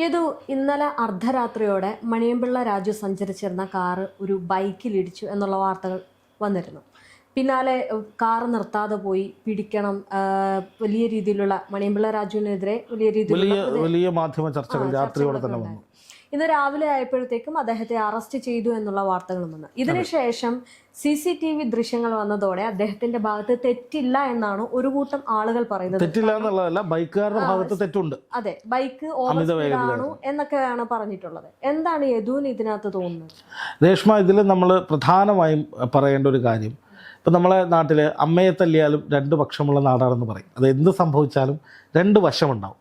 യദു ഇന്നലെ അർദ്ധരാത്രിയോടെ മണിയമ്പിള്ള രാജു സഞ്ചരിച്ചിരുന്ന കാറ് ഒരു ബൈക്കിലിടിച്ചു എന്നുള്ള വാർത്തകൾ വന്നിരുന്നു. പിന്നാലെ കാർ നിർത്താതെ പോയി പിടിക്കണം വലിയ രീതിയിലുള്ള മണിയമ്പിള്ള രാജുവിനെതിരെ വലിയ രീതിയിലുള്ള വലിയ മാധ്യമ ചർച്ചകൾ രാത്രിയോടെ തന്നെ വന്നു. ഇന്ന് രാവിലെ ആയപ്പോഴത്തേക്കും അദ്ദേഹത്തെ അറസ്റ്റ് ചെയ്തു എന്നുള്ള വാർത്തകളും വന്നു ഇതിനുശേഷം സി സി ടി വി ദൃശ്യങ്ങൾ വന്നതോടെ അദ്ദേഹത്തിന്റെ ഭാഗത്ത് തെറ്റില്ല എന്നാണ് ഒരു കൂട്ടം ആളുകൾ പറയുന്നത്. തെറ്റില്ല എന്നുള്ളതല്ല ബൈക്കുകാരുടെ ഭാഗത്ത് തെറ്റുണ്ട്. അതെ ബൈക്ക് ഓവർ അമിത സ്പീഡ് വേഗതയിലാണ്. ആണോ എന്നൊക്കെയാണ് പറഞ്ഞിട്ടുള്ളത്. എന്താണ് യദുവിന് ഇതിനകത്ത് തോന്നുന്നത്? രേഷ്മ ഇതിൽ നമ്മൾ പ്രധാനമായും പറയേണ്ട ഒരു കാര്യം ഇപ്പം നമ്മളെ നാട്ടിൽ അമ്മയെ തല്ലിയാലും രണ്ട് പക്ഷമുള്ള നാടാണെന്ന് പറയും. അത് എന്ത് സംഭവിച്ചാലും രണ്ട് വശമുണ്ടാവും.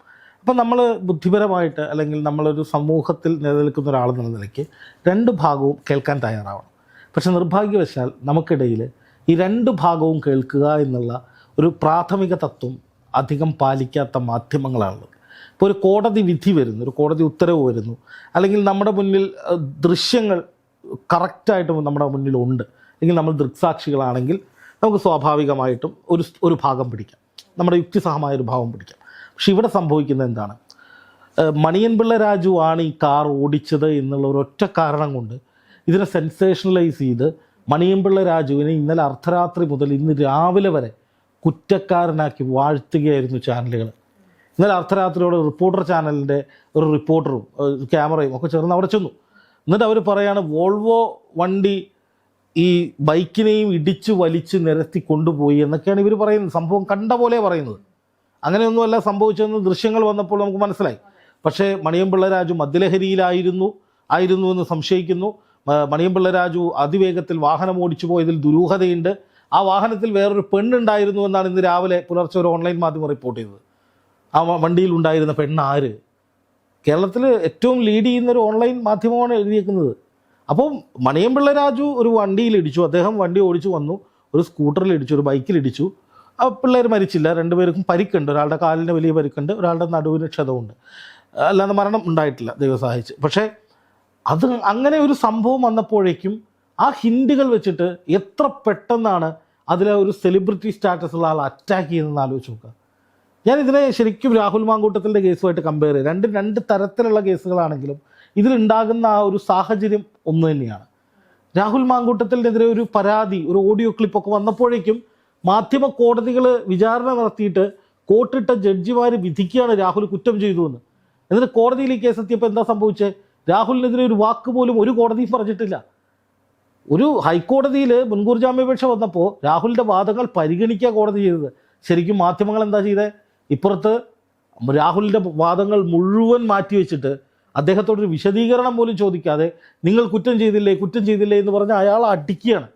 അപ്പം നമ്മൾ ബുദ്ധിപരമായിട്ട് അല്ലെങ്കിൽ നമ്മളൊരു സമൂഹത്തിൽ നിലനിൽക്കുന്ന ഒരാളെന്നുള്ള നിലയ്ക്ക് രണ്ട് ഭാഗവും കേൾക്കാൻ തയ്യാറാവണം. പക്ഷെ നിർഭാഗ്യവശാൽ നമുക്കിടയിൽ ഈ രണ്ട് ഭാഗവും കേൾക്കുക എന്നുള്ള ഒരു പ്രാഥമിക തത്വം അധികം പാലിക്കാത്ത മാധ്യമങ്ങളാണുള്ളത്. ഇപ്പോൾ ഒരു കോടതി വിധി വരുന്നു ഒരു കോടതി ഉത്തരവ് വരുന്നു അല്ലെങ്കിൽ നമ്മുടെ മുന്നിൽ ദൃശ്യങ്ങൾ കറക്റ്റായിട്ട് നമ്മുടെ മുന്നിൽ ഉണ്ട്. അല്ലെങ്കിൽ നമ്മൾ ദൃക്സാക്ഷികളാണെങ്കിൽ നമുക്ക് സ്വാഭാവികമായിട്ടും ഒരു ഒരു ഭാഗം പിടിക്കാം. നമ്മുടെ യുക്തിസഹമായ ഒരു ഭാഗം പിടിക്കാം. പക്ഷെ ഇവിടെ സംഭവിക്കുന്നത് എന്താണ്? മണിയൻ പിള്ള രാജു ആണ് ഈ കാർ ഓടിച്ചത് എന്നുള്ള ഒറ്റ കാരണം കൊണ്ട് ഇതിനെ സെൻസേഷണലൈസ് ചെയ്ത് മണിയൻപിള്ള രാജുവിനെ ഇന്നലെ അർദ്ധരാത്രി മുതൽ ഇന്ന് രാവിലെ വരെ കുറ്റക്കാരനാക്കി വാഴ്ത്തുകയായിരുന്നു ചാനലുകൾ. ഇന്നലെ അർദ്ധരാത്രിയോടെ റിപ്പോർട്ടർ ചാനലിന്റെ ഒരു റിപ്പോർട്ടറും ക്യാമറയും ഒക്കെ ചേർന്ന് അവിടെ ചെന്നു. എന്നിട്ട് അവർ പറയാണ് വോൾവോ വണ്ടി ഈ ബൈക്കിനെയും ഇടിച്ചു വലിച്ച് നിരത്തി കൊണ്ടുപോയി എന്നൊക്കെയാണ് ഇവർ പറയുന്നത്. സംഭവം കണ്ട പോലെ പറയുന്നത്. അങ്ങനെയൊന്നുമല്ല സംഭവിച്ചതെന്ന് ദൃശ്യങ്ങൾ വന്നപ്പോൾ നമുക്ക് മനസ്സിലായി. പക്ഷേ മണിയമ്പിള്ള രാജു മദ്യലഹരിയിലായിരുന്നു ആയിരുന്നു എന്ന് സംശയിക്കുന്നു. മണിയമ്പിള്ള രാജു അതിവേഗത്തിൽ വാഹനം ഓടിച്ചു പോയതിൽ ദുരൂഹതയുണ്ട്. ആ വാഹനത്തിൽ വേറൊരു പെണ്ണുണ്ടായിരുന്നു എന്നാണ് ഇന്ന് രാവിലെ പുലർച്ചെ ഒരു ഓൺലൈൻ മാധ്യമം റിപ്പോർട്ട് ചെയ്തത്. ആ വണ്ടിയിൽ ഉണ്ടായിരുന്ന പെണ്ണ് ആര്? കേരളത്തിൽ ഏറ്റവും ലീഡ് ചെയ്യുന്ന ഒരു ഓൺലൈൻ മാധ്യമമാണ് എഴുതിയേക്കുന്നത്. അപ്പം മണിയമ്പിള്ള രാജു ഒരു വണ്ടിയിൽ ഇടിച്ചു അദ്ദേഹം വണ്ടി ഓടിച്ചു വന്നു ഒരു സ്കൂട്ടറിൽ ഇടിച്ചു ഒരു ബൈക്കിൽ ഇടിച്ചു. ആ പിള്ളേർ മരിച്ചില്ല. രണ്ടുപേർക്കും പരിക്കുണ്ട്. ഒരാളുടെ കാലിന് വലിയ പരിക്കുണ്ട്. ഒരാളുടെ നടുവിന് ക്ഷതമുണ്ട്. അല്ലാതെ മരണം ഉണ്ടായിട്ടില്ല. ദൈവം സഹായിച്ച്. പക്ഷേ അത് അങ്ങനെ ഒരു സംഭവം വന്നപ്പോഴേക്കും ആ ഹിൻഡുകൾ വെച്ചിട്ട് എത്ര പെട്ടെന്നാണ് അതിലെ ഒരു സെലിബ്രിറ്റി സ്റ്റാറ്റസ് ഉള്ള ആൾ അറ്റാക്ക് ചെയ്യുന്നതെന്ന് ആലോചിച്ച് നോക്കുക. ഞാൻ ഇതിനെ ശരിക്കും രാഹുൽ മാങ്കൂട്ടത്തിന്റെ കേസുമായിട്ട് കമ്പയർ ചെയ്യും. രണ്ട് രണ്ട് തരത്തിലുള്ള കേസുകളാണെങ്കിലും ഇതിലുണ്ടാകുന്ന ആ ഒരു സാഹചര്യം ഒന്ന് തന്നെയാണ്. രാഹുൽ മാങ്കൂട്ടത്തിനെതിരെ ഒരു പരാതി ഒരു ഓഡിയോ ക്ലിപ്പൊക്കെ വന്നപ്പോഴേക്കും മാധ്യമ കോടതികൾ വിചാരണ നടത്തിയിട്ട് കോട്ടിട്ട ജഡ്ജിമാർ വിധിക്കുകയാണ് രാഹുൽ കുറ്റം ചെയ്തു എന്ന് എന്നിട്ട് കോടതിയിൽ ഈ കേസ് എത്തിയപ്പോൾ എന്താ സംഭവിച്ചത് രാഹുലിനെതിരെ ഒരു വാക്ക് പോലും ഒരു കോടതി പറഞ്ഞിട്ടില്ല. ഒരു ഹൈക്കോടതിയിൽ മുൻകൂർ ജാമ്യാപേക്ഷ വന്നപ്പോൾ രാഹുലിന്റെ വാദങ്ങൾ പരിഗണിക്കുക കോടതി ചെയ്തത്. ശരിക്കും മാധ്യമങ്ങൾ എന്താ ചെയ്തത് ഇപ്പുറത്ത് രാഹുലിന്റെ വാദങ്ങൾ മുഴുവൻ മാറ്റിവെച്ചിട്ട് അദ്ദേഹത്തോടൊരു വിശദീകരണം പോലും ചോദിക്കാതെ നിങ്ങൾ കുറ്റം ചെയ്തില്ലേ കുറ്റം ചെയ്തില്ലേ എന്ന് പറഞ്ഞ് അയാൾ അടിക്കുകയാണ്.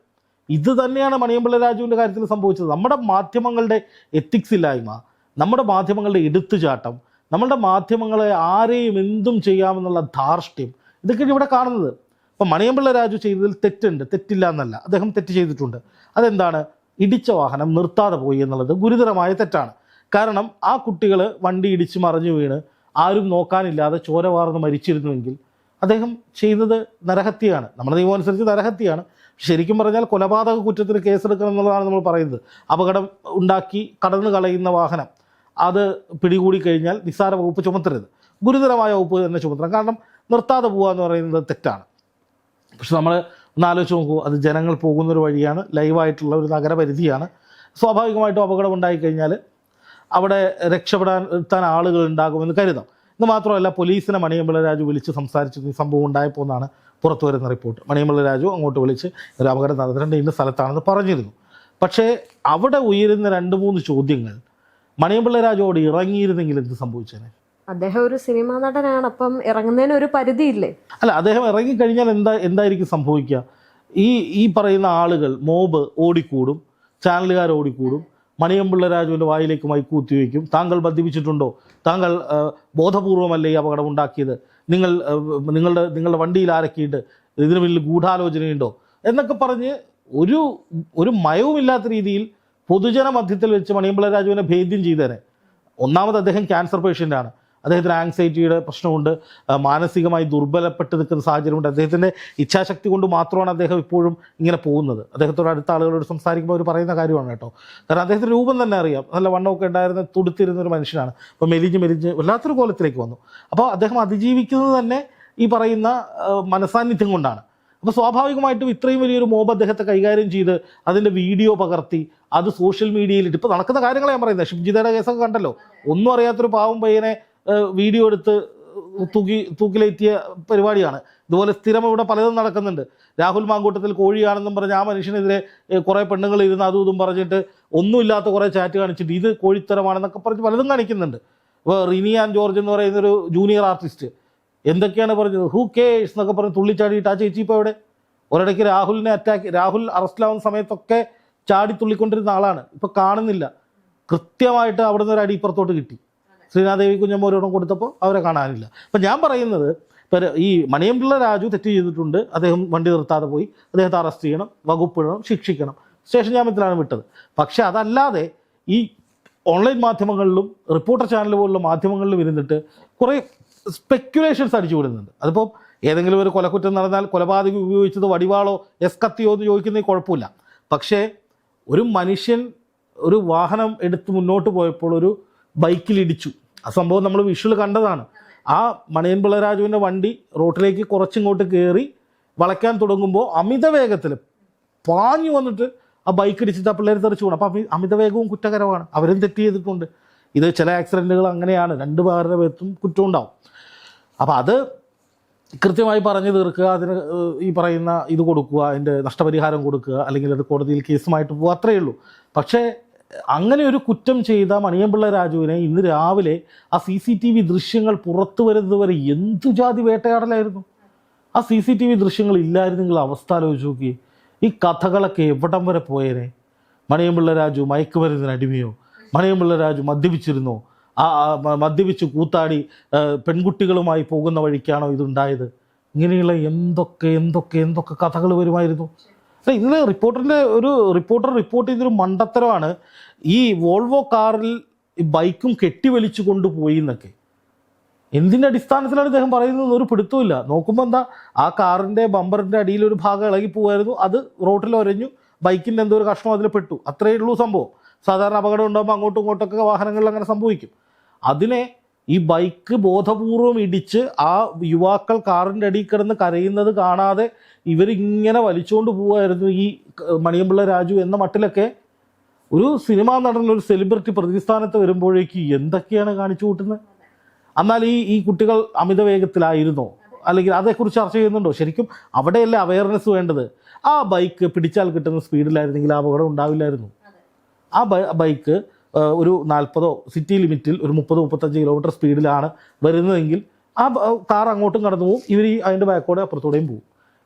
ഇത് തന്നെയാണ് മണിയമ്പിള്ള രാജുവിന്റെ കാര്യത്തിൽ സംഭവിച്ചത്. നമ്മുടെ മാധ്യമങ്ങളുടെ എത്തിക്സ് ഇല്ലായ്മ നമ്മുടെ മാധ്യമങ്ങളുടെ എടുത്തുചാട്ടം നമ്മളുടെ മാധ്യമങ്ങളെ ആരെയും എന്തും ചെയ്യാമെന്നുള്ള ധാർഷ്ട്യം ഇതൊക്കെയാണ് ഇവിടെ കാണുന്നത്. അപ്പം മണിയമ്പിള്ള രാജു ചെയ്തതിൽ തെറ്റുണ്ട്. തെറ്റില്ല എന്നല്ല. അദ്ദേഹം തെറ്റ് ചെയ്തിട്ടുണ്ട്. അതെന്താണ്? ഇടിച്ച വാഹനം നിർത്താതെ പോയി എന്നുള്ളത് ഗുരുതരമായ തെറ്റാണ്. കാരണം ആ കുട്ടികൾ വണ്ടി ഇടിച്ച് മറിഞ്ഞു വീണ് ആരും നോക്കാനില്ലാതെ ചോര വാർന്ന് മരിച്ചിരുന്നുവെങ്കിൽ അദ്ദേഹം ചെയ്തത് നരഹത്യയാണ്. നമ്മുടെ നിയമം അനുസരിച്ച് നരഹത്യയാണ്. ശരിക്കും പറഞ്ഞാൽ കൊലപാതക കുറ്റത്തിന് കേസെടുക്കണം എന്നുള്ളതാണ് നമ്മൾ പറയുന്നത്. അപകടം ഉണ്ടാക്കി കടന്നു കളയുന്ന വാഹനം. അത് പിടികൂടി കഴിഞ്ഞാൽ നിസ്സാര വകുപ്പ് ചുമത്തരുത്. ഗുരുതരമായ വകുപ്പ് തന്നെ ചുമത്തണം. കാരണം നിർത്താതെ പോകുക എന്ന് പറയുന്നത് തെറ്റാണ്. പക്ഷെ നമ്മൾ ഒന്ന് ആലോചിച്ച് നോക്കൂ. അത് ജനങ്ങൾ പോകുന്ന ഒരു വഴിയാണ്. ലൈവായിട്ടുള്ള ഒരു നഗരപരിധിയാണ്. സ്വാഭാവികമായിട്ടും അപകടം ഉണ്ടായിക്കഴിഞ്ഞാൽ അവിടെ രക്ഷപ്പെടാൻ എത്താൻ ആളുകൾ ഉണ്ടാകുമെന്ന് കരുതാം. ഇത് മാത്രമല്ല പോലീസിനെ മണിയമ്പള രാജു വിളിച്ച് സംസാരിച്ചു ഈ സംഭവം ഉണ്ടായപ്പോൾ എന്നാണ് പുറത്തു വരുന്ന റിപ്പോർട്ട്. മണിയമ്പള രാജു അങ്ങോട്ട് വിളിച്ച് ഒരു അപകടം നടന്നിട്ടുണ്ട് ഇന്ന സ്ഥലത്താണെന്ന് പറഞ്ഞിരുന്നു. പക്ഷേ അവിടെ ഉയരുന്ന രണ്ട് മൂന്ന് ചോദ്യങ്ങൾ മണിയമ്പള രാജുവോട് ഇറങ്ങിയിരുന്നെങ്കിൽ എന്ത് സംഭവിച്ചേനെ? അദ്ദേഹം ഒരു സിനിമാ നടനാണ് അപ്പം ഇറങ്ങുന്നതിന് ഒരു പരിധിയില്ലേ? അല്ല അദ്ദേഹം ഇറങ്ങിക്കഴിഞ്ഞാൽ എന്താ എന്തായിരിക്കും സംഭവിക്കുക? ഈ ഈ പറയുന്ന ആളുകൾ മോബ് ഓടിക്കൂടും ചാനലുകാർ ഓടിക്കൂടും മണിയമ്പിള്ള രാജുവിന്റെ വായിലേക്ക് മൈക്ക് കുത്തിവെക്കും താങ്കൾ ബന്ധിപ്പിച്ചിട്ടുണ്ടോ? താങ്കൾ ബോധപൂർവമല്ലേ ഈ അപകടം ഉണ്ടാക്കിയത്? നിങ്ങൾ നിങ്ങളുടെ നിങ്ങളുടെ വണ്ടിയിൽ ആരക്കിയിട്ട് ഇതിന് പിന്നിൽ ഗൂഢാലോചനയുണ്ടോ? എന്നൊക്കെ പറഞ്ഞ് ഒരു ഒരു മയവുമില്ലാത്ത രീതിയിൽ പൊതുജന മധ്യത്തിൽ വെച്ച് മണിയമ്പിള്ള രാജുവിനെ ഭേദ്യം ചെയ്തേനെ. ഒന്നാമത് അദ്ദേഹം ക്യാൻസർ പേഷ്യന്റാണ്. അദ്ദേഹത്തിന് ആങ്സൈറ്റിയുടെ പ്രശ്നമുണ്ട്. മാനസികമായി ദുർബലപ്പെട്ട് നിൽക്കുന്ന സാഹചര്യമുണ്ട്. അദ്ദേഹത്തിന്റെ ഇച്ഛാശക്തി കൊണ്ട് മാത്രമാണ് അദ്ദേഹം ഇപ്പോഴും ഇങ്ങനെ പോകുന്നത്. അദ്ദേഹത്തോട് അടുത്ത ആളുകളോട് സംസാരിക്കുമ്പോൾ അവർ പറയുന്ന കാര്യമാണ് കേട്ടോ. കാരണം അദ്ദേഹത്തിന്റെ രൂപം തന്നെ അറിയാം. നല്ല വണ്ണമൊക്കെ ഉണ്ടായിരുന്ന തുടുത്തിരുന്ന ഒരു മനുഷ്യനാണ്. അപ്പോൾ മെലിഞ്ഞ് മെലിഞ്ഞ് വല്ലാത്തൊരു കോലത്തിലേക്ക് വന്നു. അപ്പോൾ അദ്ദേഹം അതിജീവിക്കുന്നത് തന്നെ ഈ പറയുന്ന മനസാന്നിധ്യം കൊണ്ടാണ്. അപ്പോൾ സ്വാഭാവികമായിട്ടും ഇത്രയും വലിയൊരു മോബ് അദ്ദേഹത്തെ കൈകാര്യം ചെയ്ത് അതിന്റെ വീഡിയോ പകർത്തി അത് സോഷ്യൽ മീഡിയയിൽ ഇപ്പോൾ നടക്കുന്ന കാര്യങ്ങളെ ഞാൻ പറയുന്നത്. ഷിബ്ജിതയുടെ കേസൊക്കെ കണ്ടല്ലോ. ഒന്നും അറിയാത്തൊരു പാവം പയ്യനെ വീഡിയോ എടുത്ത് തൂക്കി തൂക്കിലേറ്റിയ പരിപാടിയാണ്. ഇതുപോലെ സ്ഥിരം ഇവിടെ പലതും നടക്കുന്നുണ്ട്. രാഹുൽ മാങ്കൂട്ടത്തിൽ കോഴിയാണെന്നും പറഞ്ഞ് ആ മനുഷ്യനെതിരെ കുറേ പെണ്ണുങ്ങൾ ഇരുന്ന് അതും ഇതും പറഞ്ഞിട്ട് ഒന്നുമില്ലാത്ത കുറേ ചാറ്റ് കാണിച്ചിട്ട് ഇത് കോഴിത്തരമാണെന്നൊക്കെ പറഞ്ഞ് പലതും കാണിക്കുന്നുണ്ട്. ഇപ്പോൾ റിനി ആൻഡ് ജോർജ് എന്ന് പറയുന്ന ഒരു ജൂനിയർ ആർട്ടിസ്റ്റ്. എന്തൊക്കെയാണ് പറഞ്ഞത്? ഹു കേസ് എന്നൊക്കെ പറഞ്ഞ് തുള്ളിച്ചാടിയിട്ട് ആ ചേച്ചി ഇപ്പോൾ എവിടെ? ഒരിടയ്ക്ക് രാഹുലിനെ അറ്റാക്ക് രാഹുൽ അറസ്റ്റിലാവുന്ന സമയത്തൊക്കെ ചാടി തുള്ളിക്കൊണ്ടിരുന്ന ആളാണ്. ഇപ്പൊ കാണുന്നില്ല. കൃത്യമായിട്ട് അവിടുന്ന് ഒരു അടി ഇപ്പുറത്തോട്ട് കിട്ടി. ശ്രീനാദേവി കുഞ്ഞമ്മോരോടും കൊടുത്തപ്പോൾ അവരെ കാണാനില്ല. അപ്പം ഞാൻ പറയുന്നത് ഈ മണിയമ്പിള്ള രാജു തെറ്റ് ചെയ്തിട്ടുണ്ട്. അദ്ദേഹം വണ്ടി നിർത്താതെ പോയി. അദ്ദേഹത്തെ അറസ്റ്റ് ചെയ്യണം വകുപ്പിടണം ശിക്ഷിക്കണം. സ്റ്റേഷൻ ജാമ്യത്തിലാണ് വിട്ടത്. പക്ഷേ അതല്ലാതെ ഈ ഓൺലൈൻ മാധ്യമങ്ങളിലും റിപ്പോർട്ടർ ചാനൽ പോലുള്ള മാധ്യമങ്ങളിലും ഇരുന്നിട്ട് കുറേ സ്പെക്യുലേഷൻസ് അടിച്ചു വിടുന്നുണ്ട്. അതിപ്പോൾ ഏതെങ്കിലും ഒരു കൊലക്കുറ്റം നടന്നാൽ കൊലപാതകം ഉപയോഗിച്ചത് വടിവാളോ എസ് കത്തിയോ എന്ന് ചോദിക്കുന്നത് കുഴപ്പമില്ല. പക്ഷേ ഒരു മനുഷ്യൻ ഒരു വാഹനം എടുത്ത് മുന്നോട്ട് പോയപ്പോൾ ഒരു ബൈക്കിൽ ഇടിച്ചു. ആ സംഭവം നമ്മൾ വിഷ്വൽ കണ്ടതാണ്. ആ മണിയൻ പിള്ളരാജുവിന്റെ വണ്ടി റോട്ടിലേക്ക് കുറച്ചിങ്ങോട്ട് കയറി വളയ്ക്കാൻ തുടങ്ങുമ്പോൾ അമിത വേഗത്തിൽ പാഞ്ഞു വന്നിട്ട് ആ ബൈക്ക് ഇടിച്ചിട്ട് ആ പിള്ളേർ തെറിച്ചു പോകണം അപ്പം അമി അമിത വേഗവും കുറ്റകരമാണ് അവരും തെറ്റ് ചെയ്തിട്ടുണ്ട്. ഇത് ചില ആക്സിഡന്റുകൾ അങ്ങനെയാണ്. രണ്ട് പേരുടെ പേർത്തും കുറ്റം ഉണ്ടാവും. അപ്പം അത് കൃത്യമായി പറഞ്ഞു തീർക്കുക അതിന് ഈ പറയുന്ന ഇത് കൊടുക്കുക അതിന്റെ നഷ്ടപരിഹാരം കൊടുക്കുക അല്ലെങ്കിൽ അത് കോടതിയിൽ കേസുമായിട്ട് പോകുക അത്രയേ ഉള്ളൂ. പക്ഷേ അങ്ങനെ ഒരു കുറ്റം ചെയ്ത മണിയമ്പിള്ള രാജുവിനെ ഇന്ന് രാവിലെ ആ സി സി ടി വി ദൃശ്യങ്ങൾ പുറത്തു വരുന്നത് വരെ എന്തു ജാതി വേട്ടയാടലായിരുന്നു? ആ സി സി ടി വി ദൃശ്യങ്ങൾ ഇല്ലായിരുന്നെങ്കിൽ അവസ്ഥ ആലോചിച്ച് നോക്കി. ഈ കഥകളൊക്കെ എവിടം വരെ പോയേനെ? മണിയമ്പിള്ള രാജു മയക്കുമരുന്നിന് അടിമയോ? മണിയമ്പിള്ള രാജു മദ്യപിച്ചിരുന്നോ? ആ മദ്യപിച്ച് കൂത്താടി പെൺകുട്ടികളുമായി പോകുന്ന വഴിക്കാണോ ഇതുണ്ടായത്? ഇങ്ങനെയുള്ള എന്തൊക്കെ എന്തൊക്കെ എന്തൊക്കെ കഥകൾ വരുമായിരുന്നു? അല്ല ഇന്നലെ റിപ്പോർട്ടറിന്റെ ഒരു റിപ്പോർട്ടർ റിപ്പോർട്ട് ചെയ്തൊരു മണ്ടത്തരമാണ്. ഈ വോൾവോ കാറിൽ ബൈക്കും ബൈക്കും കെട്ടിവലിച്ചു കൊണ്ടുപോയി എന്നൊക്കെ. എന്തിന്റെ അടിസ്ഥാനത്തിലാണ് ഇദ്ദേഹം പറയുന്നത്? ഒരു പിടുത്തമില്ല നോക്കുമ്പോൾ എന്താ ആ കാറിന്റെ ബമ്പറിന്റെ അടിയിൽ ഒരു ഭാഗം ഇളകി പോകുമായിരുന്നു അത് റോട്ടിൽ ഒരഞ്ഞു ബൈക്കിന്റെ എന്തോ ഒരു കഷ്ണം അതിൽ പെട്ടു. അത്രയേ ഉള്ളൂ സംഭവം. സാധാരണ അപകടം ഉണ്ടാകുമ്പോൾ അങ്ങോട്ടും ഇങ്ങോട്ടൊക്കെ വാഹനങ്ങളിൽ അങ്ങനെ സംഭവിക്കും. അതിനെ ഈ ബൈക്ക് ബോധപൂർവം ഇടിച്ച് ആ യുവാക്കൾ കാറിന്റെ അടിയിൽ കിടന്ന് കരയുന്നത് കാണാതെ ഇവരിങ്ങനെ വലിച്ചുകൊണ്ട് പോവായിരുന്നു ഈ മണിയമ്പിള്ള രാജു എന്ന മട്ടിലൊക്കെ. ഒരു സിനിമാ നടൻ ഒരു സെലിബ്രിറ്റി പ്രതിസ്ഥാനത്ത് വരുമ്പോഴേക്ക് എന്തൊക്കെയാണ് കാണിച്ചു കൂട്ടുന്നത്? എന്നാൽ ഈ ഈ കുട്ടികൾ അമിത വേഗത്തിലായിരുന്നോ അല്ലെങ്കിൽ അതേക്കുറിച്ച് ചർച്ച ചെയ്യുന്നുണ്ടോ? ശരിക്കും അവിടെയല്ലേ അവയർനെസ് വേണ്ടത്? ആ ബൈക്ക് പിടിച്ചാൽ കിട്ടുന്ന സ്പീഡിലായിരുന്നെങ്കിൽ ആ അപകടം ഉണ്ടാവില്ലായിരുന്നു. ആ ബൈക്ക് ഒരു നാൽപ്പതോ സിറ്റി ലിമിറ്റിൽ ഒരു മുപ്പത് മുപ്പത്തഞ്ച് കിലോമീറ്റർ സ്പീഡിലാണ് വരുന്നതെങ്കിൽ ആ കാർ അങ്ങോട്ടും കടന്നു പോകും. ഇവർ ഈ അതിന്റെ ബാക്കോടെ അപ്പുറത്തൂടെയും പോകും.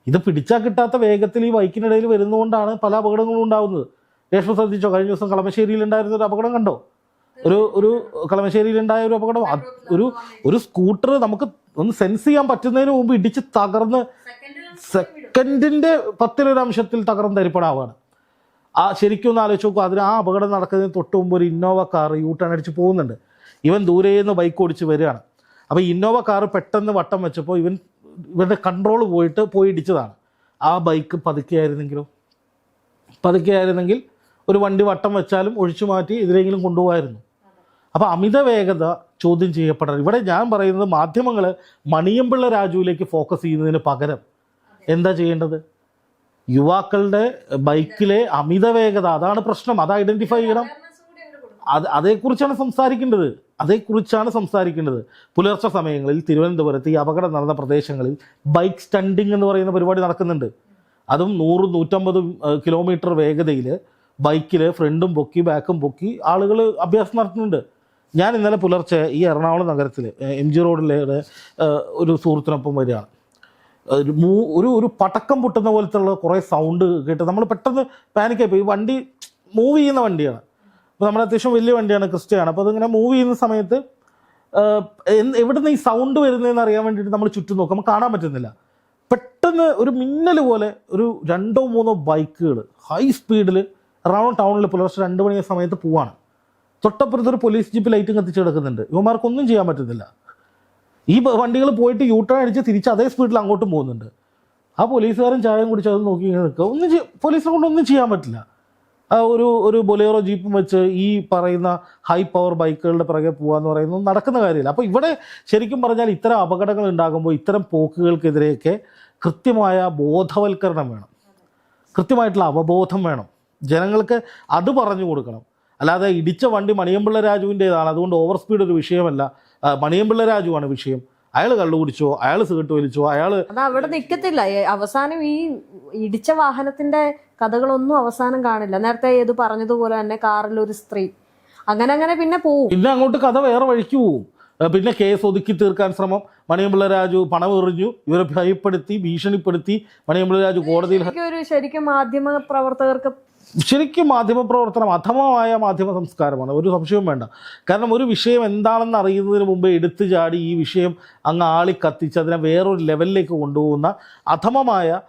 ഇത് പിടിച്ചാൽ കിട്ടാത്ത വേഗത്തിൽ ഈ ബൈക്കിനിടയിൽ വരുന്നതുകൊണ്ടാണ് പല അപകടങ്ങളും ഉണ്ടാകുന്നത് രേഷ്മ ശ്രദ്ധിച്ചോ? കഴിഞ്ഞ ദിവസം കളമശ്ശേരിയിൽ ഉണ്ടായിരുന്ന ഒരു അപകടം കണ്ടോ? ഒരു ഒരു കളമശ്ശേരിയിൽ ഉണ്ടായ ഒരു അപകടം. ഒരു ഒരു സ്കൂട്ടർ നമുക്ക് ഒന്ന് സെൻസ് ചെയ്യാൻ പറ്റുന്നതിന് മുമ്പ് ഇടിച്ച് തകർന്ന് സെക്കൻഡിന്റെ പത്തിലൊരംശത്തിൽ തകർന്ന് തരിപ്പണാവാണ് ആ ശരിക്കും ഒന്ന് ആലോചിച്ച് നോക്കുക അതിന് ആ അപകടം നടക്കുന്നതിന് തൊട്ട് മുമ്പ് ഒരു ഇന്നോവ കാർ യൂട്ടേൺ ടേൺ അടിച്ച് പോകുന്നുണ്ട്. ഇവൻ ദൂരെ നിന്ന് ബൈക്ക് ഓടിച്ച് വരികയാണ്. അപ്പോൾ ഇന്നോവ കാർ പെട്ടെന്ന് വട്ടം വെച്ചപ്പോൾ ഇവൻ ഇവരുടെ കൺട്രോൾ പോയിട്ട് പോയി ഇടിച്ചതാണ്. ആ ബൈക്ക് പതുക്കെയായിരുന്നെങ്കിലോ പതുക്കെയായിരുന്നെങ്കിൽ ഒരു വണ്ടി വട്ടം വെച്ചാലും ഒഴിച്ചു മാറ്റി ഇതിലെങ്കിലും കൊണ്ടുപോകായിരുന്നു അപ്പോൾ അമിത വേഗത ചോദ്യം ചെയ്യപ്പെടണം. ഇവിടെ ഞാൻ പറയുന്നത് മാധ്യമങ്ങൾ മണിയമ്പിള്ള രാജുവിലേക്ക് ഫോക്കസ് ചെയ്യുന്നതിന് പകരം. എന്താ ചെയ്യേണ്ടത്? യുവാക്കളുടെ ബൈക്കിലെ അമിത വേഗത അതാണ് പ്രശ്നം. അത് ഐഡന്റിഫൈ ചെയ്യണം. അത് അതേക്കുറിച്ചാണ് സംസാരിക്കേണ്ടത്. അതേക്കുറിച്ചാണ് സംസാരിക്കേണ്ടത്. പുലർച്ചെ സമയങ്ങളിൽ തിരുവനന്തപുരത്ത് ഈ അപകടം നടന്ന പ്രദേശങ്ങളിൽ ബൈക്ക് സ്റ്റണ്ടിങ് എന്ന് പറയുന്ന പരിപാടി നടക്കുന്നുണ്ട്. അതും നൂറ് നൂറ്റമ്പത് കിലോമീറ്റർ വേഗതയിൽ ബൈക്കിൽ ഫ്രണ്ടും പൊക്കി ബാക്കും പൊക്കി ആളുകൾ അഭ്യാസം നടത്തുന്നുണ്ട്. ഞാൻ ഇന്നലെ പുലർച്ചെ ഈ എറണാകുളം നഗരത്തിൽ എം ജി റോഡിലെ ഒരു സുഹൃത്തിനൊപ്പം വരികയാണ്. ഒരു ഒരു പടക്കം പൊട്ടുന്ന പോലത്തുള്ള കുറേ സൗണ്ട് കേട്ട്. നമ്മൾ പെട്ടെന്ന് പാനിക്കായി പോയി. വണ്ടി മൂവ് ചെയ്യുന്ന വണ്ടിയാണ്. അപ്പോൾ നമ്മൾ അത്യാവശ്യം വലിയ വണ്ടിയാണ് ക്രിസ്റ്റയാണ് അപ്പോൾ അതിങ്ങനെ മൂവ് ചെയ്യുന്ന സമയത്ത് എവിടുന്ന് ഈ സൗണ്ട് വരുന്നതെന്ന് അറിയാൻ വേണ്ടിയിട്ട് നമ്മൾ ചുറ്റും നോക്കും. നമുക്ക് കാണാൻ പറ്റുന്നില്ല. പെട്ടെന്ന് ഒരു മിന്നൽ പോലെ ഒരു രണ്ടോ മൂന്നോ ബൈക്കുകൾ ഹൈ സ്പീഡിൽ റൗണ്ട് ടൗണിൽ പുലർച്ചെ രണ്ട് മണി സമയത്ത് പോവാണ്. തൊട്ടപ്പുറത്ത് ഒരു പോലീസ് ജീപ്പ് ലൈറ്റും കത്തിച്ച് കിടക്കുന്നുണ്ട്. ചെയ്യാൻ പറ്റുന്നില്ല ഈ വണ്ടികൾ പോയിട്ട് യൂ ടേൺ അടിച്ച് തിരിച്ച് അതേ സ്പീഡിൽ അങ്ങോട്ടും പോകുന്നുണ്ട്. ആ പോലീസുകാരൻ ചായം കുടിച്ച് അത് നോക്കി ഇങ്ങനെ നിൽക്കുക. ഒന്നും പോലീസിനെ കൊണ്ട് ഒന്നും ചെയ്യാൻ പറ്റില്ല. ഒരു ഒരു ബൊലേറോ ജീപ്പും വെച്ച് ഈ പറയുന്ന ഹൈ പവർ ബൈക്കുകളുടെ പിറകെ എന്ന് പറയുന്നത് നടക്കുന്ന കാര്യമില്ല. അപ്പോൾ ഇവിടെ ശരിക്കും പറഞ്ഞാൽ ഇത്തരം അപകടങ്ങൾ ഉണ്ടാകുമ്പോൾ ഇത്തരം പോക്കുകൾക്കെതിരെയൊക്കെ കൃത്യമായ ബോധവൽക്കരണം വേണം. കൃത്യമായിട്ടുള്ള അവബോധം വേണം. ജനങ്ങൾക്ക് അത് പറഞ്ഞു കൊടുക്കണം. അല്ലാതെ ഇടിച്ച വണ്ടി മണിയമ്പിള്ള രാജുവിന്റേതാണ്. അതുകൊണ്ട് ഓവർ സ്പീഡ് ഒരു വിഷയമല്ല. മണിയമ്പിള്ള രാജുവാണ് വിഷയം. അയാൾ കള്ളു കുടിച്ചോ അയാൾ സിഗരറ്റ് വലിച്ചോ അയാൾ അവിടെ നിൽക്കത്തില്ല അവസാനം ഈ ഇടിച്ച വാഹനത്തിന്റെ കഥകളൊന്നും അവസാനം കാണില്ല. നേരത്തെ ഏത് പറഞ്ഞതുപോലെ തന്നെ കാറിൽ ഒരു സ്ത്രീ. അങ്ങനെ അങ്ങനെ പിന്നെ പോവും. പിന്നെ അങ്ങോട്ട് കഥ വേറെ വഴിക്ക് പോവും. പിന്നെ കേസ് ഒതുക്കി തീർക്കാൻ ശ്രമം. മണിയമ്പിള്ള രാജു പണം എറിഞ്ഞു. ഇവരെ ഭയപ്പെടുത്തി ഭീഷണിപ്പെടുത്തി മണിയമ്പിള്ള രാജു കോടതിയിൽ ശരിക്കും മാധ്യമ പ്രവർത്തകർക്ക് ശരിക്കും മാധ്യമപ്രവർത്തനം അധമമായ മാധ്യമ സംസ്കാരമാണ്. ഒരു സംശയവും വേണ്ട. കാരണം ഒരു വിഷയം എന്താണെന്ന് അറിയുന്നതിന് മുമ്പേ എടുത്തു ചാടി ഈ വിഷയം അങ്ങ് ആളി കത്തിച്ച് അതിനെ വേറൊരു ലെവലിലേക്ക് കൊണ്ടുപോകുന്ന അധമമായ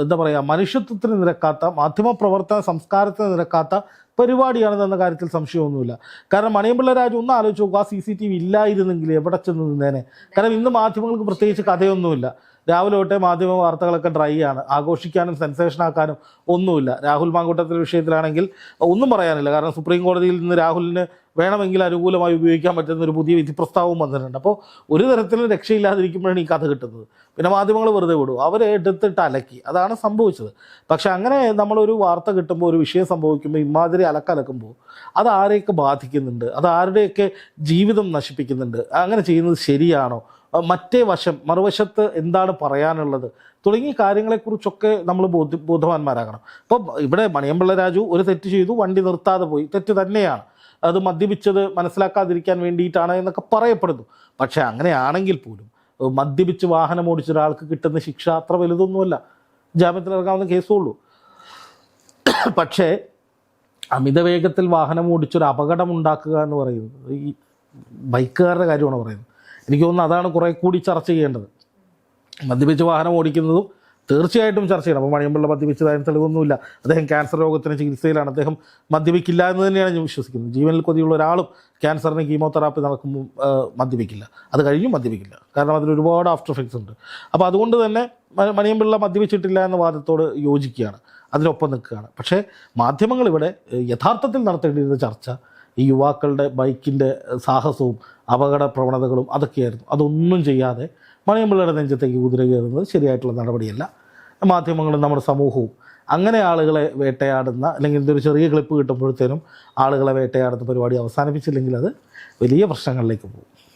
എന്താ പറയുക മനുഷ്യത്വത്തിന് നിരക്കാത്ത മാധ്യമപ്രവർത്തന സംസ്കാരത്തിന് നിരക്കാത്ത പരിപാടിയാണെന്ന കാര്യത്തിൽ സംശയമൊന്നുമില്ല. കാരണം മണിയമ്പിള്ള രാജു ഒന്ന് ആലോചിച്ച് നോക്കുക ആ സി സി ടി വി ഇല്ലായിരുന്നെങ്കിൽ എവിടെ ചെന്ന് നിന്നേനെ? കാരണം ഇന്ന് മാധ്യമങ്ങൾക്ക് പ്രത്യേകിച്ച് കഥയൊന്നുമില്ല. രാവിലെ തൊട്ടേ മാധ്യമ വാർത്തകളൊക്കെ ഡ്രൈ ആണ്. ആഘോഷിക്കാനും സെൻസേഷൻ ആക്കാനും ഒന്നുമില്ല. രാഹുൽ മാങ്കൂട്ടത്തിന്റെ വിഷയത്തിലാണെങ്കിൽ ഒന്നും പറയാനില്ല. കാരണം സുപ്രീം കോടതിയിൽ നിന്ന് രാഹുലിന് വേണമെങ്കിൽ അനുകൂലമായി ഉപയോഗിക്കാൻ പറ്റുന്ന ഒരു പുതിയ വിധി പ്രസ്താവവും വന്നിട്ടുണ്ട്. അപ്പോൾ ഒരു തരത്തിലും രക്ഷയില്ലാതിരിക്കുമ്പോഴാണ് ഈ കഥ കിട്ടുന്നത്. പിന്നെ മാധ്യമങ്ങൾ വെറുതെ വിടും. അവരെ എടുത്തിട്ട് അലക്കി. അതാണ് സംഭവിച്ചത്. പക്ഷെ അങ്ങനെ നമ്മളൊരു വാർത്ത കിട്ടുമ്പോൾ ഒരു വിഷയം സംഭവിക്കുമ്പോൾ ഇമാതിരി അലക്കലക്കുമ്പോൾ അത് ആരെയൊക്കെ ബാധിക്കുന്നുണ്ട്? അത് ആരുടെയൊക്കെ ജീവിതം നശിപ്പിക്കുന്നുണ്ട്? അങ്ങനെ ചെയ്യുന്നത് ശരിയാണോ? മറ്റേ വശം മറുവശത്ത് എന്താണ് പറയാനുള്ളത്? തുടങ്ങിയ കാര്യങ്ങളെക്കുറിച്ചൊക്കെ നമ്മൾ ബോധ്യ ബോധവാന്മാരാകണം. അപ്പോൾ ഇവിടെ മണിയമ്പിള്ള രാജു ഒരു തെറ്റ് ചെയ്തു വണ്ടി നിർത്താതെ പോയി. തെറ്റ് തന്നെയാണ്. അത് മദ്യപിച്ചത് മനസ്സിലാക്കാതിരിക്കാൻ വേണ്ടിയിട്ടാണ് എന്നൊക്കെ പറയപ്പെടുന്നു. പക്ഷേ അങ്ങനെയാണെങ്കിൽ പോലും മദ്യപിച്ച് വാഹനം ഓടിച്ച ഒരാൾക്ക് കിട്ടുന്ന ശിക്ഷ അത്ര വലുതൊന്നുമല്ല. ജാമ്യത്തിൽ ഇറങ്ങാവുന്ന ഉള്ളൂ പക്ഷേ അമിത വേഗത്തിൽ വാഹനം ഓടിച്ചൊരു അപകടം ഉണ്ടാക്കുക എന്ന് പറയുന്നത് ഈ ബൈക്കുകാരുടെ കാര്യമാണ് പറയുന്നത്. എനിക്ക് തോന്നുന്നു അതാണ് കുറെ കൂടി ചർച്ച ചെയ്യേണ്ടത്. മദ്യപിച്ച് വാഹനം ഓടിക്കുന്നതും തീർച്ചയായിട്ടും ചർച്ച ചെയ്യണം. അപ്പോൾ മണിയമ്പിള്ള മദ്യപിച്ചതായും തെളിവൊന്നുമില്ല അദ്ദേഹം ക്യാൻസർ രോഗത്തിന് ചികിത്സയിലാണ്. അദ്ദേഹം മദ്യപിക്കില്ല എന്ന് തന്നെയാണ് ഞാൻ വിശ്വസിക്കുന്നത്. ജീവനിൽ കൊതിയുള്ള ഒരാളും ക്യാൻസറിന് കീമോതെറാപ്പി നടക്കുമ്പോൾ മദ്യപിക്കില്ല. അത് കഴിഞ്ഞും മദ്യപിക്കില്ല. കാരണം അതിൽ ഒരുപാട് ആഫ്റ്റർ എഫക്ട്സ് ഉണ്ട്. അപ്പോൾ അതുകൊണ്ട് തന്നെ മണിയമ്പിള്ള മദ്യപിച്ചിട്ടില്ല എന്ന വാദത്തോട് യോജിക്കുകയാണ്. അതിനൊപ്പം നിൽക്കുകയാണ്. പക്ഷേ മാധ്യമങ്ങൾ ഇവിടെ യഥാർത്ഥത്തിൽ നടത്തേണ്ടിയിരുന്ന ചർച്ച ഈ യുവാക്കളുടെ ബൈക്കിന്റെ സാഹസവും അപകട പ്രവണതകളും അതൊക്കെയായിരുന്നു. അതൊന്നും ചെയ്യാതെ മണിയമ്പിള്ളയുടെ നെഞ്ചത്തേക്ക് കുതിര കയറുന്നത് ശരിയായിട്ടുള്ള നടപടിയല്ല. മാധ്യമങ്ങളും നമ്മുടെ സമൂഹവും അങ്ങനെ ആളുകളെ വേട്ടയാടുന്ന അല്ലെങ്കിൽ ഇതൊരു ചെറിയ ക്ലിപ്പ് കിട്ടുമ്പോഴത്തേനും ആളുകളെ വേട്ടയാടുന്ന പരിപാടി അവസാനിപ്പിച്ചില്ലെങ്കിൽ അത് വലിയ പ്രശ്നങ്ങളിലേക്ക് പോകും.